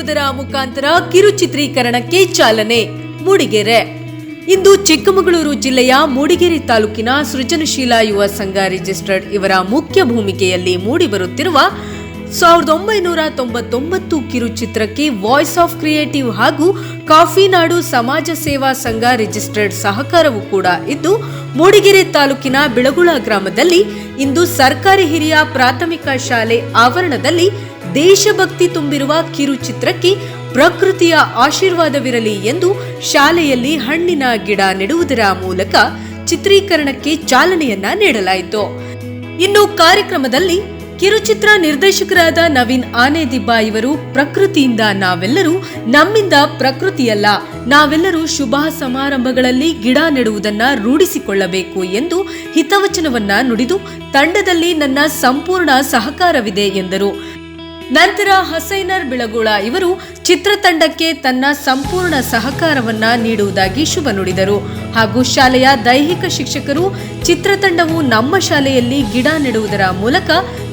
ನೆಡುವುದರ ಮುಖಾಂತರ ಕಿರುಚಿತ್ರೀಕರಣಕ್ಕೆ ಚಾಲನೆ, ಮೂಡಿಗೆರೆ. ಇಂದು ಚಿಕ್ಕಮಗಳೂರು ಜಿಲ್ಲೆಯ ಮೂಡಿಗೆರೆ ತಾಲೂಕಿನ ಸೃಜನಶೀಲ ಯುವ ಸಂಘ ರಿಜಿಸ್ಟರ್ಡ್ ಇವರ ಮುಖ್ಯ ಭೂಮಿಕೆಯಲ್ಲಿ ಮೂಡಿಬರುತ್ತಿರುವ ಸಾವಿರದ ಒಂಬೈನೂರ ತೊಂಬತ್ತೊಂಬತ್ತು ಕಿರುಚಿತ್ರಕ್ಕೆ ವಾಯ್ಸ್ ಆಫ್ ಕ್ರಿಯೇಟಿವ್ ಹಾಗೂ ಕಾಫಿನಾಡು ಸಮಾಜ ಸೇವಾ ಸಂಘ ರಿಜಿಸ್ಟರ್ಡ್ ಸಹಕಾರವೂ ಕೂಡ ಇದ್ದು, ಮೂಡಿಗೆರೆ ತಾಲೂಕಿನ ಬಿಳಗುಳ ಗ್ರಾಮದಲ್ಲಿ ಇಂದು ಸರ್ಕಾರಿ ಹಿರಿಯ ಪ್ರಾಥಮಿಕ ಶಾಲೆ ಆವರಣದಲ್ಲಿ ದೇಶಭಕ್ತಿ ತುಂಬಿರುವ ಕಿರುಚಿತ್ರಕ್ಕೆ ಪ್ರಕೃತಿಯ ಆಶೀರ್ವಾದವಿರಲಿ ಎಂದು ಶಾಲೆಯಲ್ಲಿ ಹಣ್ಣಿನ ಗಿಡ ನೆಡುವುದರ ಮೂಲಕ ಚಿತ್ರೀಕರಣಕ್ಕೆ ಚಾಲನೆಯನ್ನ ನೀಡಲಾಯಿತು. ಇನ್ನು ಕಾರ್ಯಕ್ರಮದಲ್ಲಿ ಕಿರುಚಿತ್ರ ನಿರ್ದೇಶಕರಾದ ನವೀನ್ ಆನೆದಿಬ್ಬ ಇವರು ಪ್ರಕೃತಿಯಿಂದ ನಾವೆಲ್ಲರೂ ನಮ್ಮಿಂದ ಪ್ರಕೃತಿಯಲ್ಲ, ನಾವೆಲ್ಲರೂ ಶುಭ ಸಮಾರಂಭಗಳಲ್ಲಿ ಗಿಡ ನೆಡುವುದನ್ನ ರೂಢಿಸಿಕೊಳ್ಳಬೇಕು ಎಂದು ಹಿತವಚನವನ್ನ ನುಡಿದು ತಂಡದಲ್ಲಿ ನನ್ನ ಸಂಪೂರ್ಣ ಸಹಕಾರವಿದೆ ಎಂದರು. ನಂತರ ಹಸೈನರ್ ಬಿಳಗುಳ ಇವರು ಚಿತ್ರತಂಡಕ್ಕೆ ತನ್ನ ಸಂಪೂರ್ಣ ಸಹಕಾರವನ್ನ ನೀಡುವುದಾಗಿ ಶುಭ ನುಡಿದರು. ಹಾಗೂ ಶಾಲೆಯ ದೈಹಿಕ ಶಿಕ್ಷಕರು ಚಿತ್ರತಂಡವು ನಮ್ಮ ಶಾಲೆಯಲ್ಲಿ ಗಿಡ ನೆಡುವುದರ ಮೂಲಕ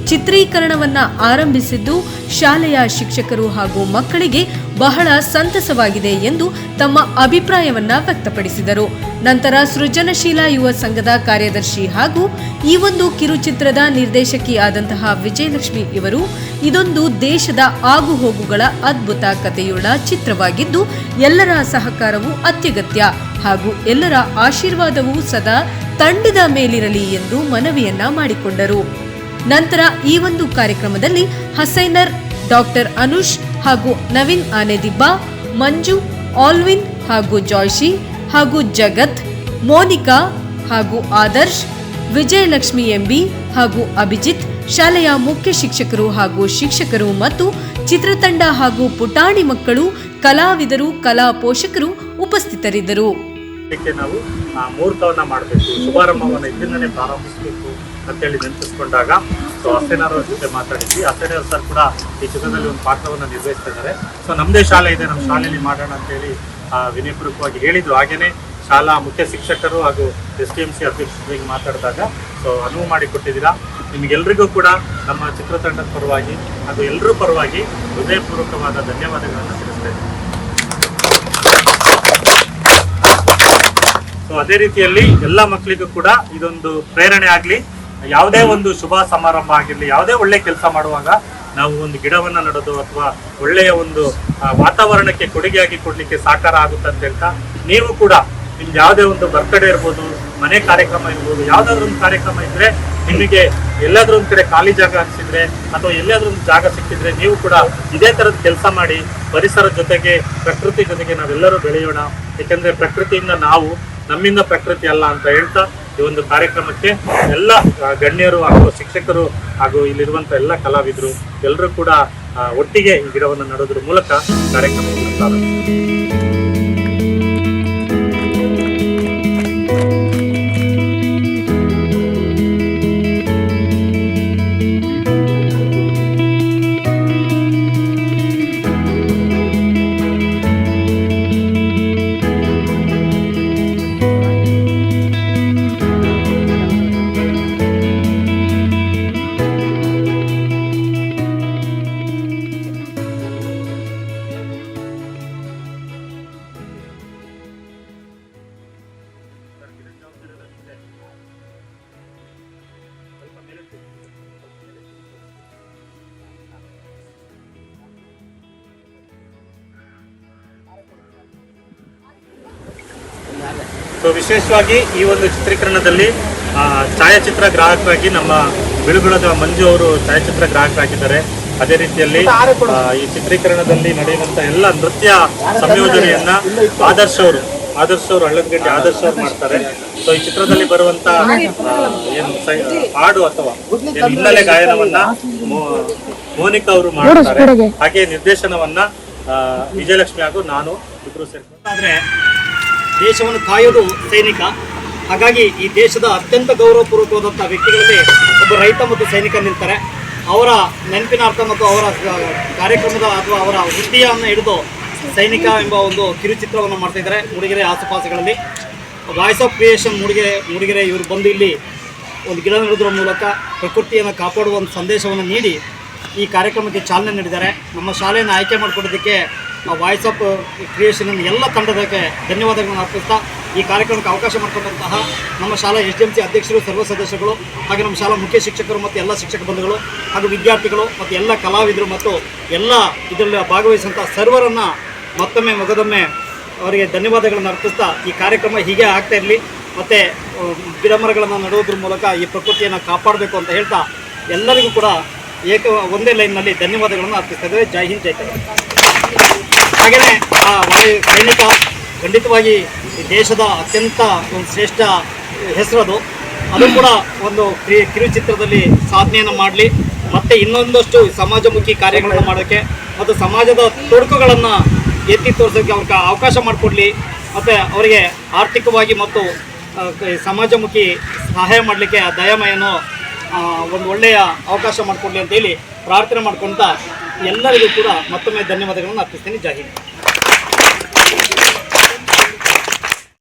ಚಿತ್ರೀಕರಣವನ್ನ ಆರಂಭಿಸಿದ್ದು ಶಾಲೆಯ ಶಿಕ್ಷಕರು ಹಾಗೂ ಮಕ್ಕಳಿಗೆ ಬಹಳ ಸಂತಸವಾಗಿದೆ ಎಂದು ತಮ್ಮ ಅಭಿಪ್ರಾಯವನ್ನ ವ್ಯಕ್ತಪಡಿಸಿದರು. ನಂತರ ಸೃಜನಶೀಲ ಯುವ ಸಂಘದ ಕಾರ್ಯದರ್ಶಿ ಹಾಗೂ ಈ ಒಂದು ಕಿರುಚಿತ್ರದ ನಿರ್ದೇಶಕಿ ಆದಂತಹ ವಿಜಯಲಕ್ಷ್ಮಿ ಇವರು ಇದೊಂದು ದೇಶದ ಆಗುಹೋಗುಗಳ ಅದ್ಭುತ ಕಥೆಯುಳ್ಳ ಚಿತ್ರವಾಗಿದ್ದು ಎಲ್ಲರ ಸಹಕಾರವು ಅತ್ಯಗತ್ಯ ಹಾಗೂ ಎಲ್ಲರ ಆಶೀರ್ವಾದವೂ ಸದಾ ತಂಡದ ಮೇಲಿರಲಿ ಎಂದು ಮನವಿಯನ್ನ ಮಾಡಿಕೊಂಡರು. ನಂತರ ಈ ಒಂದು ಕಾರ್ಯಕ್ರಮದಲ್ಲಿ ಹಸೈನರ್ ಡಾಕ್ಟರ್ ಅನುಷ್ ಹಾಗೂ ನವೀನ್ ಆನೆದಿಬ್ಬ, ಮಂಜು, ಆಲ್ವಿನ್ ಹಾಗೂ ಜಾಯ್ಶಿ ಹಾಗೂ ಜಗತ್, ಮೋನಿಕಾ ಹಾಗೂ ಆದರ್ಶ್, ವಿಜಯಲಕ್ಷ್ಮಿ ಎಂಬಿ ಹಾಗೂ ಅಭಿಜಿತ್, ಶಾಲೆಯ ಮುಖ್ಯ ಶಿಕ್ಷಕರು ಹಾಗೂ ಶಿಕ್ಷಕರು ಮತ್ತು ಚಿತ್ರತಂಡ ಹಾಗೂ ಪುಟಾಣಿ ಮಕ್ಕಳು, ಕಲಾವಿದರು, ಕಲಾ ಪೋಷಕರು ಉಪಸ್ಥಿತರಿದ್ದರು. ಮಾಡಬೇಕು, ಶುಭಾರಂಭವನ್ನು ಪ್ರಾರಂಭಿಸಬೇಕು. ಅಂತೇಳಿ ನೆನಪಿಸ್ಕೊಂಡಾಗ, ಸೊ ಅಸೇನಾರ್ ಅವ್ರ ಜೊತೆ ಮಾತಾಡಿದ್ವಿ. ಅಸೇನಾರ್ ಸರ್ ಕೂಡ ಈ ಚಿತ್ರದಲ್ಲಿ ಒಂದು ಪಾತ್ರವನ್ನು ನಿರ್ವಹಿಸ್ತಾ ಇದ್ದಾರೆ. ಸೊ ನಮ್ಮದೇ ಶಾಲೆ ಇದೆ ನಮ್ಮ ಶಾಲೆಯಲ್ಲಿ ಮಾಡೋಣ ಅಂತೇಳಿ ವಿನಯಪೂರ್ವಕವಾಗಿ ಹೇಳಿದ್ರು ಹಾಗೇನೆ ಶಾಲಾ ಮುಖ್ಯ ಶಿಕ್ಷಕರು ಹಾಗೂ ಎಸ್ ಡಿ ಎಂ ಸಿ ಅಧ್ಯಕ್ಷರಿಗೆ ಮಾತಾಡಿದಾಗ, ಸೊ ಅನುವು ಮಾಡಿಕೊಟ್ಟಿದ್ದೀರಾ. ನಿಮಗೆಲ್ಲರಿಗೂ ಕೂಡ ನಮ್ಮ ಚಿತ್ರತಂಡದ ಪರವಾಗಿ ಹಾಗೂ ಎಲ್ಲರೂ ಪರವಾಗಿ ಹೃದಯಪೂರ್ವಕವಾದ ಧನ್ಯವಾದಗಳನ್ನು ತಿಳಿಸ್ತೇನೆ ಸೊ ಅದೇ ರೀತಿಯಲ್ಲಿ ಎಲ್ಲ ಮಕ್ಕಳಿಗೂ ಕೂಡ ಇದೊಂದು ಪ್ರೇರಣೆ ಆಗ್ಲಿ ಯಾವುದೇ ಒಂದು ಶುಭ ಸಮಾರಂಭ ಆಗಿರಲಿ, ಯಾವುದೇ ಒಳ್ಳೆ ಕೆಲಸ ಮಾಡುವಾಗ ನಾವು ಒಂದು ಗಿಡವನ್ನು ನೆಡೋದು ಅಥವಾ ಒಳ್ಳೆಯ ಒಂದು ವಾತಾವರಣಕ್ಕೆ ಕೊಡುಗೆಯಾಗಿ ಕೊಡಲಿಕ್ಕೆ ಸಾಕಾರ ಆಗುತ್ತೆ ಅಂತ ಹೇಳ್ತಾ, ನೀವು ಕೂಡ ನಿಮ್ಗೆ ಯಾವುದೇ ಒಂದು ಬರ್ತ್ಡೇ ಇರ್ಬೋದು, ಮನೆ ಕಾರ್ಯಕ್ರಮ ಇರ್ಬೋದು, ಯಾವುದಾದ್ರೂ ಒಂದು ಕಾರ್ಯಕ್ರಮ ಇದ್ರೆ ನಿಮಗೆ ಎಲ್ಲಾದ್ರೂ ಒಂದು ಕಡೆ ಖಾಲಿ ಜಾಗ ಅನಿಸಿದ್ರೆ ಅಥವಾ ಎಲ್ಲಾದ್ರೂ ಒಂದು ಜಾಗ ಸಿಕ್ಕಿದ್ರೆ ನೀವು ಕೂಡ ಇದೇ ತರದ ಕೆಲಸ ಮಾಡಿ ಪರಿಸರ ಜೊತೆಗೆ, ಪ್ರಕೃತಿ ಜೊತೆಗೆ ನಾವೆಲ್ಲರೂ ಬೆಳೆಯೋಣ. ಏಕೆಂದರೆ ಪ್ರಕೃತಿಯಿಂದ ನಾವು ನಮ್ಮಿಂದ ಪ್ರಕೃತಿ ಅಲ್ಲ ಅಂತ ಹೇಳ್ತಾ ಈ ಒಂದು ಕಾರ್ಯಕ್ರಮಕ್ಕೆ ಎಲ್ಲ ಗಣ್ಯರು ಹಾಗೂ ಶಿಕ್ಷಕರು ಹಾಗೂ ಇಲ್ಲಿರುವಂತ ಎಲ್ಲ ಕಲಾವಿದರು, ಎಲ್ಲರೂ ಕೂಡ ಒಟ್ಟಿಗೆ ಈ ಗಿಡವನ್ನು ನಡೋದ್ರ ಮೂಲಕ ಕಾರ್ಯಕ್ರಮವನ್ನು ಪ್ರಾರಂಭಿಸಿದ್ರು. ಸೊ ವಿಶೇಷವಾಗಿ ಈ ಒಂದು ಚಿತ್ರೀಕರಣದಲ್ಲಿ ಛಾಯಾಚಿತ್ರ ಗ್ರಾಹಕರಾಗಿ ನಮ್ಮ ಬಿಳುಗುಳದ ಮಂಜು ಅವರು ಛಾಯಾಚಿತ್ರ ಗ್ರಾಹಕರಾಗಿದ್ದಾರೆ. ಅದೇ ರೀತಿಯಲ್ಲಿ ಈ ಚಿತ್ರೀಕರಣದಲ್ಲಿ ನಡೆಯುವಂತ ಎಲ್ಲ ನೃತ್ಯ ಸಂಯೋಜನೆಯನ್ನ ಆದರ್ಶ ಅವರು ಆದರ್ಶ ಅವರು ಹಳ್ಳದಗಡ್ಡೆ ಆದರ್ಶ ಅವರು ಮಾಡ್ತಾರೆ. ಸೊ ಈ ಚಿತ್ರದಲ್ಲಿ ಬರುವಂತ ಏನು ಹಾಡು ಅಥವಾ ಹಿನ್ನೆಲೆ ಗಾಯನವನ್ನ ಮೋನಿಕಾ ಅವರು ಮಾಡ್ತಾರೆ. ಹಾಗೆ ನಿರ್ದೇಶನವನ್ನ ವಿಜಯಲಕ್ಷ್ಮಿ ಹಾಗೂ ನಾನು ಇಬ್ರು ಸೇರ್ಕೊಂಡು. ಆದರೆ ದೇಶವನ್ನು ಕಾಯೋದು ಸೈನಿಕ. ಹಾಗಾಗಿ ಈ ದೇಶದ ಅತ್ಯಂತ ಗೌರವಪೂರ್ವಕವಾದಂಥ ವ್ಯಕ್ತಿಗಳಲ್ಲಿ ಒಬ್ಬ ರೈತ ಮತ್ತು ಸೈನಿಕ ನಿಲ್ತಾರೆ ಅವರ ನೆನಪಿನಾರ್ಥ ಮತ್ತು ಅವರ ಕಾರ್ಯಕ್ರಮದ ಅಥವಾ ಅವರ ವೃತ್ತಿಯನ್ನು ಹಿಡಿದು ಸೈನಿಕ ಎಂಬ ಒಂದು ಕಿರುಚಿತ್ರವನ್ನು ಮಾಡ್ತಾ ಇದ್ದಾರೆ Mudigere ಆಸುಪಾಸುಗಳಲ್ಲಿ. Voice of creation Mudigere Mudigere ಇವರು ಬಂದು ಇಲ್ಲಿ ಒಂದು ಗಿಡ ನೆಡೋದ್ರ ಮೂಲಕ ಪ್ರಕೃತಿಯನ್ನು ಕಾಪಾಡುವ ಒಂದು ಸಂದೇಶವನ್ನು ನೀಡಿ ಈ ಕಾರ್ಯಕ್ರಮಕ್ಕೆ ಚಾಲನೆ ನೀಡಿದ್ದಾರೆ. ನಮ್ಮ ಶಾಲೆಯನ್ನು ಆಯ್ಕೆ ಮಾಡಿಕೊಡೋದಕ್ಕೆ ವಾಯ್ಸ್ ಆಫ್ ಕ್ರಿಯೇಷನ್ ಎಲ್ಲ ತಂಡದಕ್ಕೆ ಧನ್ಯವಾದಗಳನ್ನು ಅರ್ಪಿಸ್ತಾ ಈ ಕಾರ್ಯಕ್ರಮಕ್ಕೆ ಅವಕಾಶ ಮಾಡಿಕೊಟ್ಟಂತಹ ನಮ್ಮ ಶಾಲಾ ಎಸ್ ಡಿ ಎಂ ಸಿ ಅಧ್ಯಕ್ಷರು, ಸರ್ವ ಸದಸ್ಯರುಗಳು ಹಾಗೆ ನಮ್ಮ ಶಾಲಾ ಮುಖ್ಯ ಶಿಕ್ಷಕರು ಮತ್ತು ಎಲ್ಲ ಶಿಕ್ಷಕ ಬಂಧುಗಳು ಹಾಗೂ ವಿದ್ಯಾರ್ಥಿಗಳು ಮತ್ತು ಎಲ್ಲ ಕಲಾವಿದರು ಮತ್ತು ಎಲ್ಲ ಇದರಲ್ಲಿ ಭಾಗವಹಿಸಿದಂಥ ಸರ್ವರನ್ನು ಮತ್ತೊಮ್ಮೆ ಮಗದೊಮ್ಮೆ ಅವರಿಗೆ ಧನ್ಯವಾದಗಳನ್ನು ಅರ್ಪಿಸ್ತಾ ಈ ಕಾರ್ಯಕ್ರಮ ಹೀಗೆ ಆಗ್ತಾ ಇರಲಿ. ಮತ್ತು ಗಿಡಮರಗಳನ್ನು ನೆಡುವುದ್ರ ಮೂಲಕ ಈ ಪ್ರಕೃತಿಯನ್ನು ಕಾಪಾಡಬೇಕು ಅಂತ ಹೇಳ್ತಾ ಎಲ್ಲರಿಗೂ ಕೂಡ ಏಕ, ಒಂದೇ ಲೈನ್ನಲ್ಲಿ ಧನ್ಯವಾದಗಳನ್ನು ಅರ್ಪಿಸ್ತಾ ಇದ್ದೇವೆ. ಜೈ ಹಿಂದ್, ಜೈ ಕರ್ನಾಟಕ ಹಾಗೆಯೇ ಆ ವಾಯು ಸೈನಿಕ ಖಂಡಿತವಾಗಿ ದೇಶದ ಅತ್ಯಂತ ಒಂದು ಶ್ರೇಷ್ಠ ಹೆಸರದು ಅದು. ಕೂಡ ಒಂದು ಕ್ರಿ, ಕಿರುಚಿತ್ರದಲ್ಲಿ ಸಾಧನೆಯನ್ನು ಮಾಡಲಿ. ಮತ್ತು ಇನ್ನೊಂದಷ್ಟು ಸಮಾಜಮುಖಿ ಕಾರ್ಯಗಳನ್ನು ಮಾಡೋಕ್ಕೆ ಮತ್ತು ಸಮಾಜದ ತೊಡಕುಗಳನ್ನು ಎತ್ತಿ ತೋರಿಸೋಕ್ಕೆ ಅವ್ರಿಗೆ ಅವಕಾಶ ಮಾಡಿಕೊಡ್ಲಿ. ಮತ್ತು ಅವರಿಗೆ ಆರ್ಥಿಕವಾಗಿ ಮತ್ತು ಸಮಾಜಮುಖಿ ಸಹಾಯ ಮಾಡಲಿಕ್ಕೆ ಆ ದಯಾಮಯನು ಒಂದು ಒಳ್ಳೆಯ ಅವಕಾಶ ಮಾಡಿಕೊಡ್ಲಿ ಅಂತೇಳಿ ಪ್ರಾರ್ಥನೆ ಮಾಡ್ಕೊಳ್ತಾ ಎಲ್ಲರಿಗೂ ಕೂಡ ಮತ್ತೊಮ್ಮೆ ಧನ್ಯವಾದಗಳನ್ನು ಅರ್ಪಿಸ್ತೀನಿ. ಜೈ ಹಿಂದ್.